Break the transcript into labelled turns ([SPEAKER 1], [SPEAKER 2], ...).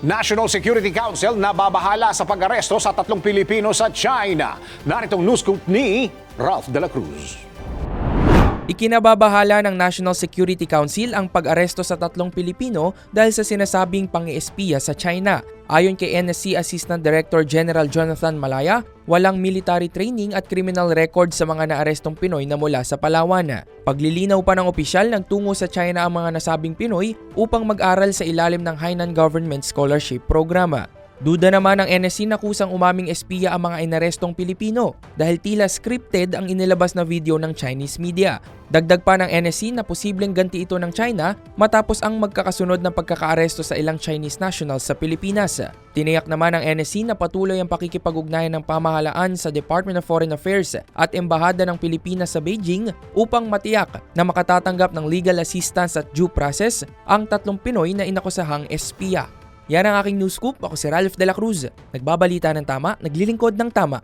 [SPEAKER 1] National Security Council na babahala sa pag-aresto sa tatlong Pilipino sa China. Naritong news scoop ni Ralph de la Cruz.
[SPEAKER 2] Ikinababahala ng National Security Council ang pag-aresto sa tatlong Pilipino dahil sa sinasabing pang-espiya sa China. Ayon kay NSC Assistant Director General Jonathan Malaya, walang military training at criminal record sa mga naarestong Pinoy na mula sa Palawan. Paglilinaw pa ng opisyal nagtungo sa China ang mga nasabing Pinoy upang mag-aral sa ilalim ng Hainan Government Scholarship Programa. Duda naman ng NSC na kusang umaming espiya ang mga inarestong Pilipino dahil tila scripted ang inilabas na video ng Chinese media. Dagdag pa ng NSC na posibleng ganti ito ng China matapos ang magkakasunod na pagkakaaresto sa ilang Chinese nationals sa Pilipinas. Tiniyak naman ng NSC na patuloy ang pakikipag-ugnayan ng pamahalaan sa Department of Foreign Affairs at Embahada ng Pilipinas sa Beijing upang matiyak na makatatanggap ng legal assistance at due process ang tatlong Pinoy na inakusahang espiya. Yan ang aking news scoop. Ako si Ralph De La Cruz. Nagbabalita ng tama, naglilingkod ng tama.